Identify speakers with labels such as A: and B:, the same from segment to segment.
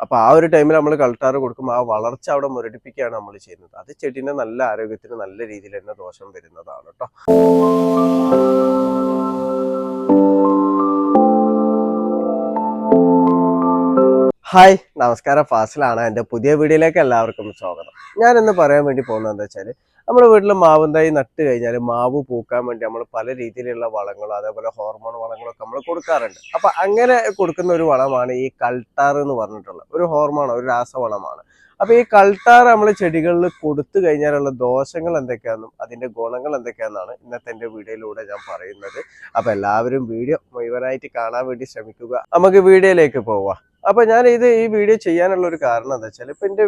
A: അപ്പോൾ ആ ഒരു ടൈമിൽ നമ്മൾ കളട്ടാറ് കൊടുക്കും ആ വളർച്ച അവിടെ മുരടിപ്പിക്കുകയാണ് നമ്മൾ ചെയ്യുന്നത്. അത് ചെടീന്റെ നല്ല ആരോഗ്യത്തിന് നല്ല രീതിയിൽ തന്നെ ദോഷം വരുന്നതാണ് കേട്ടോ ഹായ് നമസ്കാരം. ഫാസിലാണ്. എന്റെ പുതിയ വീഡിയോയിലേക്ക് എല്ലാവർക്കും സ്വാഗതം. ഞാൻ ഇന്ന് പറയാൻ വേണ്ടി പോകുന്നത് എന്താ വെച്ചാൽ നമ്മുടെ വീട്ടിൽ മാവും തൈ നട്ട് കഴിഞ്ഞാൽ മാവ് പൂക്കാൻ വേണ്ടി നമ്മൾ പല രീതിയിലുള്ള വളങ്ങളും അതേപോലെ ഹോർമോൺ വളങ്ങളൊക്കെ നമ്മൾ കൊടുക്കാറുണ്ട്. അപ്പൊ അങ്ങനെ കൊടുക്കുന്ന ഒരു വളമാണ് ഈ കൾട്ടാർ എന്ന് പറഞ്ഞിട്ടുള്ള ഒരു ഹോർമോൺ ഒരു രാസവളമാണ്. അപ്പൊ ഈ കൾട്ടാർ നമ്മൾ ചെടികളിൽ കൊടുത്തു കഴിഞ്ഞാലുള്ള ദോഷങ്ങൾ എന്തൊക്കെയാണെന്നും അതിന്റെ ഗുണങ്ങൾ എന്തൊക്കെയാണെന്നാണ് ഇന്നത്തെ എന്റെ വീഡിയോയിലൂടെ ഞാൻ പറയുന്നത്. അപ്പൊ എല്ലാവരും വീഡിയോ മുഴുവനായിട്ട് കാണാൻ വേണ്ടി ശ്രമിക്കുക. നമുക്ക് വീഡിയോയിലേക്ക് പോവാം. അപ്പൊ ഞാൻ ഇത് ഈ വീഡിയോ ചെയ്യാനുള്ള ഒരു കാരണം എന്താ വെച്ചാൽ ഇപ്പൊ എന്റെ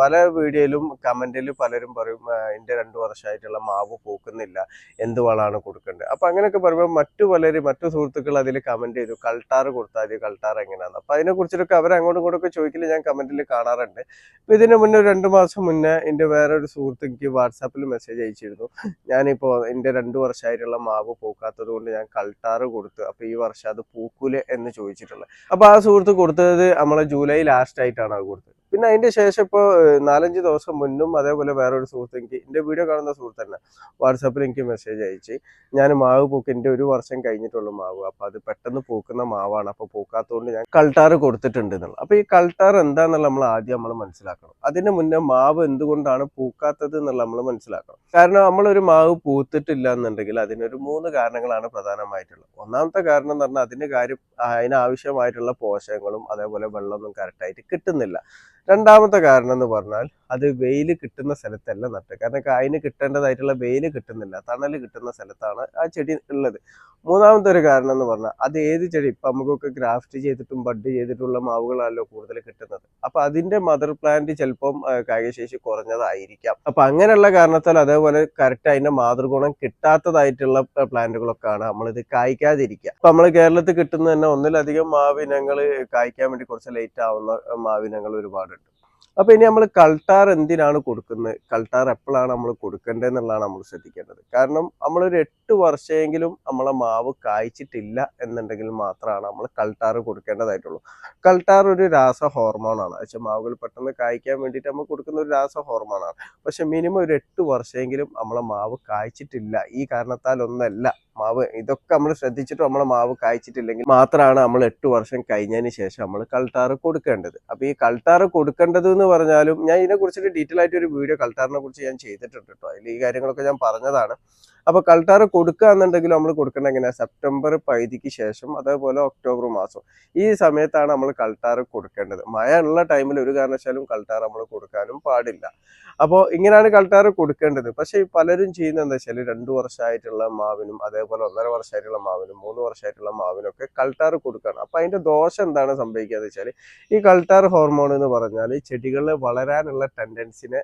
A: പല വീഡിയോയിലും കമന്റിൽ പലരും പറയും "ആ, എന്റെ രണ്ടു വർഷമായിട്ടുള്ള മാവ് പൂക്കുന്നില്ല എന്ത് വളമാണ് കൊടുക്കേണ്ടത്? അപ്പൊ അങ്ങനെയൊക്കെ പറയുമ്പോൾ മറ്റു പലരും മറ്റു സുഹൃത്തുക്കൾ അതിൽ കമന്റ് ചെയ്തു കൾട്ടാർ കൊടുത്താൽ മതി കൾട്ടാർ എങ്ങനെയാണ് അപ്പൊ അതിനെ കുറിച്ചിട്ടൊക്കെ അവർ അങ്ങോട്ടും ഇങ്ങോട്ടൊക്കെ ചോദിക്കൽ ഞാൻ കമന്റിൽ കാണാറുണ്ട്. അപ്പൊ ഇതിന് മുന്നേ രണ്ട് മാസം മുന്നേ എന്റെ വേറൊരു സുഹൃത്ത് എനിക്ക് വാട്സാപ്പിൽ മെസ്സേജ് അയച്ചിരുന്നു. ഞാനിപ്പോ എന്റെ രണ്ടു വർഷമായിട്ടുള്ള മാവ് പൂക്കാത്തത് കൊണ്ട് ഞാൻ കൾട്ടാർ കൊടുത്തു അപ്പൊ ഈ വർഷം അത് പൂക്കൂലെ എന്ന് ചോദിച്ചിട്ടുള്ളത്. അപ്പൊ ആ സുഹൃത്ത് കൊടുത്തത് നമ്മളെ ജൂലൈ ലാസ്റ്റ് ആയിട്ടാണ് അത് കൊടുത്തത്. പിന്നെ അതിന്റെ ശേഷം ഇപ്പോൾ നാലഞ്ച് ദിവസം മുന്നും അതേപോലെ വേറൊരു സുഹൃത്ത് എനിക്ക് എന്റെ വീഡിയോ കാണുന്ന സുഹൃത്ത് തന്നെ വാട്സാപ്പിൽ എനിക്ക് മെസ്സേജ് അയച്ച് ഞാൻ മാവ് പൂക്ക് എന്റെ ഒരു വർഷം കഴിഞ്ഞിട്ടുള്ള മാവ് അപ്പൊ അത് പെട്ടെന്ന് പൂക്കുന്ന മാവാണ് അപ്പൊ പൂക്കാത്തതുകൊണ്ട് ഞാൻ കൾട്ടാർ കൊടുത്തിട്ടുണ്ട് എന്നുള്ളത് അപ്പൊ ഈ കൾട്ടാർ എന്താന്നുള്ള നമ്മൾ ആദ്യം നമ്മൾ മനസ്സിലാക്കണം. അതിന് മുന്നേ മാവ് എന്തുകൊണ്ടാണ് പൂക്കാത്തത് എന്നുള്ള നമ്മൾ മനസ്സിലാക്കണം. കാരണം നമ്മളൊരു മാവ് പൂത്തിട്ടില്ല എന്നുണ്ടെങ്കിൽ അതിനൊരു മൂന്ന് കാരണങ്ങളാണ് പ്രധാനമായിട്ടുള്ളത്. ഒന്നാമത്തെ കാരണം എന്ന് പറഞ്ഞാൽ അതിന്റെ കാര്യം അതിനാവശ്യമായിട്ടുള്ള പോഷകങ്ങളും അതേപോലെ വെള്ളമൊന്നും കറക്റ്റായിട്ട് കിട്ടുന്നില്ല. രണ്ടാമത്തെ കാരണം എന്ന് പറഞ്ഞാൽ അത് വെയിൽ കിട്ടുന്ന സ്ഥലത്തല്ല നട്ട്. കാരണം അതിന് കിട്ടേണ്ടതായിട്ടുള്ള വെയിൽ കിട്ടുന്നില്ല. തണൽ കിട്ടുന്ന സ്ഥലത്താണ് ആ ചെടി ഉള്ളത്. മൂന്നാമത്തെ ഒരു കാരണം എന്ന് പറഞ്ഞാൽ അത് ഏത് ചെടി? ഇപ്പം നമുക്കൊക്കെ ഗ്രാഫ്റ്റ് ചെയ്തിട്ടും ബഡ് ചെയ്തിട്ടുള്ള മാവുകളാണല്ലോ കൂടുതൽ കിട്ടുന്നത്. അപ്പം അതിന്റെ മദർ പ്ലാന്റ് ചിലപ്പം കായികശേഷി കുറഞ്ഞതായിരിക്കാം. അപ്പം അങ്ങനെയുള്ള കാരണത്താൽ അതേപോലെ കറക്റ്റ് അതിന്റെ മാതൃഗുണം കിട്ടാത്തതായിട്ടുള്ള പ്ലാന്റുകളൊക്കെയാണ് നമ്മളിത് കായ്ക്കാതിരിക്കുക അപ്പൊ നമ്മൾ കേരളത്തിൽ കിട്ടുന്ന തന്നെ ഒന്നിലധികം മാവിനങ്ങൾ കായ്ക്കാൻ വേണ്ടി കുറച്ച് ലേറ്റ് ആവുന്ന മാവിനങ്ങൾ ഒരുപാടുണ്ട്. അപ്പൊ ഇനി നമ്മൾ കൾട്ടാർ എന്തിനാണ് കൊടുക്കുന്നത്? കൾട്ടാർ എപ്പോഴാണ് നമ്മൾ കൊടുക്കേണ്ടത് എന്നുള്ളതാണ് നമ്മൾ ശ്രദ്ധിക്കേണ്ടത്. കാരണം നമ്മളൊരു എട്ട് വർഷമെങ്കിലും നമ്മളെ മാവ് കായ്ച്ചിട്ടില്ല എന്നുണ്ടെങ്കിൽ മാത്രമാണ് നമ്മൾ കൾട്ടാർ കൊടുക്കേണ്ടതായിട്ടുള്ളൂ. കൾട്ടാർ ഒരു രാസ ഹോർമോണാണ്. പക്ഷെ മാവുകൾ പെട്ടെന്ന് കായ്ക്കാൻ വേണ്ടിയിട്ട് നമ്മൾ കൊടുക്കുന്ന ഒരു രാസ ഹോർമോണാണ്. പക്ഷെ മിനിമം ഒരു എട്ട് വർഷമെങ്കിലും നമ്മളെ മാവ് കായ്ച്ചിട്ടില്ല. ഈ കാരണത്താൽ ഒന്നല്ല. മാവ് ഇതൊക്കെ നമ്മൾ ശ്രദ്ധിച്ചിട്ട് നമ്മൾ മാവ് കായ്ച്ചിട്ടില്ലെങ്കിൽ മാത്രമാണ് നമ്മൾ എട്ട് വർഷം കഴിഞ്ഞതിന് ശേഷം നമ്മൾ കൾട്ടാർ കൊടുക്കേണ്ടത്. അപ്പൊ ഈ കൾട്ടാർ കൊടുക്കേണ്ടത് എന്ന് പറഞ്ഞാലും ഞാൻ ഇതിനെ കുറിച്ചിട്ട് ഡീറ്റെയിൽ ആയിട്ട് ഒരു വീഡിയോ കൾട്ടാറിനെ കുറിച്ച് ഞാൻ ചെയ്തിട്ടുണ്ട് കേട്ടോ അതിൽ ഈ കാര്യങ്ങളൊക്കെ ഞാൻ പറഞ്ഞതാണ്. അപ്പൊ കൾട്ടാർ കൊടുക്കുക എന്നുണ്ടെങ്കിൽ നമ്മൾ കൊടുക്കേണ്ട എങ്ങനെയാ? സെപ്റ്റംബർ പൈതിക്ക് ശേഷം അതേപോലെ ഒക്ടോബർ മാസം. ഈ സമയത്താണ് നമ്മൾ കൾട്ടാർ കൊടുക്കേണ്ടത്. മഴ ഉള്ള ടൈമിൽ ഒരു കാരണവശാലും കൾട്ടാർ നമ്മൾ കൊടുക്കാനും പാടില്ല. അപ്പോൾ ഇങ്ങനെയാണ് കൾട്ടാർ കൊടുക്കേണ്ടത്. പക്ഷെ പലരും ചെയ്യുന്നത് എന്താ വെച്ചാൽ രണ്ടു വർഷമായിട്ടുള്ള മാവിനും അതേപോലെ ഒന്നര വർഷമായിട്ടുള്ള മാവിനും മൂന്ന് വർഷമായിട്ടുള്ള മാവിനും ഒക്കെ കൾട്ടാർ കൊടുക്കണം. അപ്പൊ അതിന്റെ ദോഷം എന്താണ് സംഭവിക്കുക എന്ന് വെച്ചാൽ ഈ കൾട്ടാർ ഹോർമോൺ എന്ന് പറഞ്ഞാൽ ചെടികളിൽ വളരാനുള്ള ടെൻഡൻസിനെ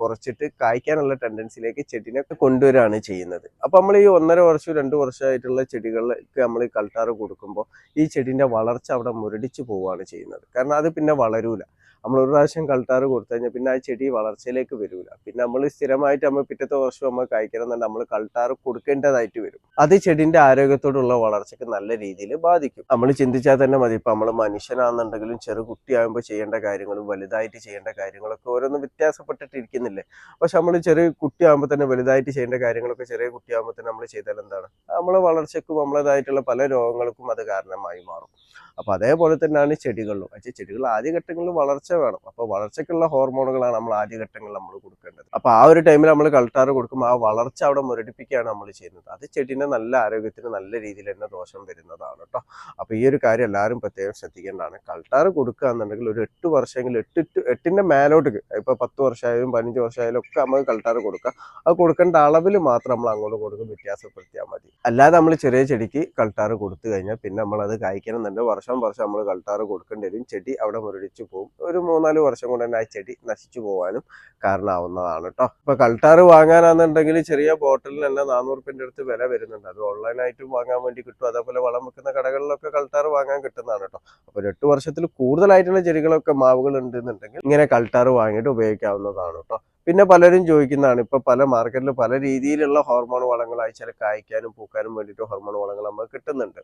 A: കുറച്ചിട്ട് കായ്ക്കാനുള്ള ടെൻഡൻസിലേക്ക് ചെടിനെ കൊണ്ടുവരികയാണ് ചെയ്യുന്നത്. അപ്പൊ നമ്മൾ ഈ ഒന്നര വർഷം രണ്ട് വർഷമായിട്ടുള്ള ചെടികൾക്ക് നമ്മൾ ഈ കൾട്ടാർ കൊടുക്കുമ്പോൾ ഈ ചെടിന്റെ വളർച്ച അവിടെ മുരടിച്ച് പോവുകയാണ് ചെയ്യുന്നത്. കാരണം അത് പിന്നെ വളരൂല. നമ്മൾ ഒരു പ്രാവശ്യം കൾട്ടാർ കൊടുത്തു കഴിഞ്ഞാൽ പിന്നെ ആ ചെടി വളർച്ചയിലേക്ക് വരില്ല പിന്നെ നമ്മൾ സ്ഥിരമായിട്ട് നമ്മൾ പിറ്റത്തെ വർഷം നമ്മൾ കഴിക്കണം എന്നുണ്ടെങ്കിൽ നമ്മൾ കൾട്ടാർ കൊടുക്കേണ്ടതായിട്ട് വരും. അത് ചെടിന്റെ ആരോഗ്യത്തോടുള്ള വളർച്ചയ്ക്ക് നല്ല രീതിയിൽ ബാധിക്കും. നമ്മൾ ചിന്തിച്ചാൽ തന്നെ മതി. ഇപ്പൊ നമ്മൾ മനുഷ്യനാണെന്നുണ്ടെങ്കിലും ചെറു കുട്ടിയാകുമ്പോൾ ചെയ്യേണ്ട കാര്യങ്ങളും വലുതായിട്ട് ചെയ്യേണ്ട കാര്യങ്ങളൊക്കെ ഓരോന്നും വ്യത്യാസപ്പെട്ടിട്ടിരിക്കുന്നില്ലേ? പക്ഷെ നമ്മൾ ചെറിയ കുട്ടിയാകുമ്പോൾ തന്നെ വലുതായിട്ട് ചെയ്യേണ്ട കാര്യങ്ങളൊക്കെ ചെറിയ കുട്ടിയാകുമ്പോൾ തന്നെ നമ്മൾ ചെയ്താൽ എന്താണ്? നമ്മളെ വളർച്ചയ്ക്കും നമ്മളേതായിട്ടുള്ള പല രോഗങ്ങൾക്കും അത് കാരണമായി മാറും. അപ്പൊ അതേപോലെ തന്നെയാണ് ചെടികളിലും. പക്ഷേ ചെടികൾ ആദ്യഘട്ടങ്ങളിൽ വളർച്ച വേണം. അപ്പോൾ വളർച്ചയ്ക്കുള്ള ഹോർമോണുകളാണ് നമ്മൾ ആദ്യഘട്ടങ്ങളിൽ നമ്മൾ കൊടുക്കേണ്ടത്. അപ്പോൾ ആ ഒരു ടൈമിൽ നമ്മൾ കൾട്ടാർ കൊടുക്കും ആ വളർച്ച അവിടെ മുരടിപ്പിക്കുകയാണ് നമ്മൾ ചെയ്യുന്നത്. അത് ചെടിന്റെ നല്ല ആരോഗ്യത്തിന് നല്ല രീതിയിൽ തന്നെ ദോഷം വരുന്നതാണ് കേട്ടോ. അപ്പോൾ ഈ ഒരു കാര്യം എല്ലാവരും പ്രത്യേകം ശ്രദ്ധിക്കേണ്ടതാണ്. കൾട്ടാർ കൊടുക്കുക എന്നുണ്ടെങ്കിൽ ഒരു എട്ട് വർഷമെങ്കിലും എട്ട് എട്ടിന്റെ മേലോട്ട് ഇപ്പൊ പത്ത് വർഷമായാലും പതിനഞ്ച് വർഷമായാലും ഒക്കെ നമുക്ക് കൾട്ടാർ കൊടുക്കുക. അത് കൊടുക്കേണ്ട അളവിൽ മാത്രം നമ്മൾ അങ്ങോട്ട് കൊടുക്കും വ്യത്യാസപ്പെടുത്തിയാൽ മതി. അല്ലാതെ നമ്മൾ ചെറിയ ചെടിക്ക് കൾട്ടാർ കൊടുത്തു കഴിഞ്ഞാൽ പിന്നെ നമ്മൾ അത് കായ്ക്കണം എന്നുണ്ടെങ്കിൽ വർഷം വർഷം വർഷം നമ്മൾ കൾട്ടാർ കൊടുക്കേണ്ടി വരും. ചെടി അവിടെ മുരടിച്ച് പോകും ഒരു മൂന്നാൽ വർഷം കൊണ്ട് തന്നെ ആ ചെടി നശിച്ചു പോകാനും കാരണമാവുന്നതാണ് കേട്ടോ ഇപ്പൊ കൾട്ടാർ വാങ്ങാനാണെന്നുണ്ടെങ്കിൽ ചെറിയ ബോട്ടിലിൽ തന്നെ നാനൂറ് റുപ്യന്റെ അടുത്ത് വില വരുന്നുണ്ട്. അത് ഓൺലൈനായിട്ടും വാങ്ങാൻ വേണ്ടി കിട്ടും. അതേപോലെ വളം വെക്കുന്ന കടകളിലൊക്കെ കൾട്ടാർ വാങ്ങാൻ കിട്ടുന്നതാണ് കേട്ടോ അപ്പോൾ എട്ട് വർഷത്തിൽ കൂടുതലായിട്ടുള്ള ചെടികളൊക്കെ മാവുകൾ ഉണ്ടെന്നുണ്ടെങ്കിൽ ഇങ്ങനെ കൾട്ടാർ വാങ്ങിയിട്ട് ഉപയോഗിക്കാവുന്നതാണ് കേട്ടോ പിന്നെ പലരും ചോദിക്കുന്നതാണ്. ഇപ്പൊ പല മാർക്കറ്റിൽ പല രീതിയിലുള്ള ഹോർമോൺ വളങ്ങൾ അയച്ചാൽ കായ്ക്കാനും പൂക്കാനും വേണ്ടിയിട്ട് ഹോർമോൺ വളങ്ങൾ നമുക്ക് കിട്ടുന്നുണ്ട്.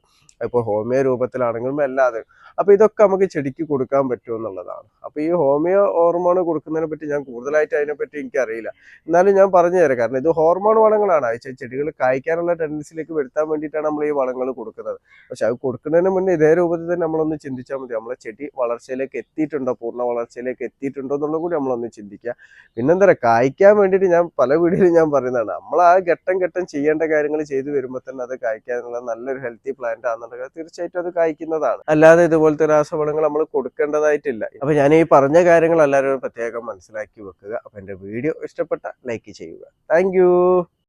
A: ഇപ്പോൾ ഹോമിയോ രൂപത്തിലാണെങ്കിലും അല്ലാതെ അപ്പൊ ഇതൊക്കെ നമുക്ക് ചെടിക്ക് കൊടുക്കാൻ പറ്റുമോ എന്നുള്ളതാണ്. അപ്പൊ ഈ ഹോമിയോ ഹോർമോൺ കൊടുക്കുന്നതിനെ പറ്റി ഞാൻ കൂടുതലായിട്ട് അതിനെപ്പറ്റി എനിക്കറിയില്ല. എന്നാലും ഞാൻ പറഞ്ഞു തരാം. കാരണം ഇത് ഹോർമോൺ വളങ്ങളാണ്. അയച്ച ചെടികൾ കായ്ക്കാനുള്ള ടെൻഡൻസിലേക്ക് വരുത്താൻ വേണ്ടിയിട്ടാണ് നമ്മൾ ഈ വളങ്ങൾ കൊടുക്കുന്നത്. പക്ഷെ അത് കൊടുക്കുന്നതിന് മുന്നേ ഇതേ രൂപത്തിൽ തന്നെ നമ്മളൊന്ന് ചിന്തിച്ചാൽ മതി. നമ്മളെ ചെടി വളർച്ചയിലേക്ക് എത്തിയിട്ടുണ്ടോ? പൂർണ വളർച്ചയിലേക്ക് എത്തിയിട്ടുണ്ടോ എന്നുള്ളത് കൂടി നമ്മളൊന്ന് ചിന്തിക്കുക. പിന്നെന്താ പറയുക കായ്ക്കാൻ വേണ്ടിയിട്ട് ഞാൻ പല വീഡിയോയിലും ഞാൻ പറയുന്നതാണ്. നമ്മൾ ആ ഘട്ടം ഘട്ടം ചെയ്യേണ്ട കാര്യങ്ങൾ ചെയ്തു വരുമ്പോൾ തന്നെ അത് കായ്ക്കാനുള്ള നല്ലൊരു ഹെൽത്തി പ്ലാന്റ് ആണെന്നുണ്ടെങ്കിൽ തീർച്ചയായിട്ടും അത് കായ്ക്കുന്നതാണ്. അല്ലാതെ ഇതുപോലത്തെ രാസവളങ്ങൾ നമ്മൾ കൊടുക്കേണ്ടതായിട്ടില്ല. അപ്പൊ ഞാൻ ഈ പറഞ്ഞ കാര്യങ്ങൾ എല്ലാവരും പ്രത്യേകം മനസ്സിലാക്കി വെക്കുക. അപ്പൊ എന്റെ വീഡിയോ ഇഷ്ടപ്പെട്ട ലൈക്ക് ചെയ്യുക. താങ്ക്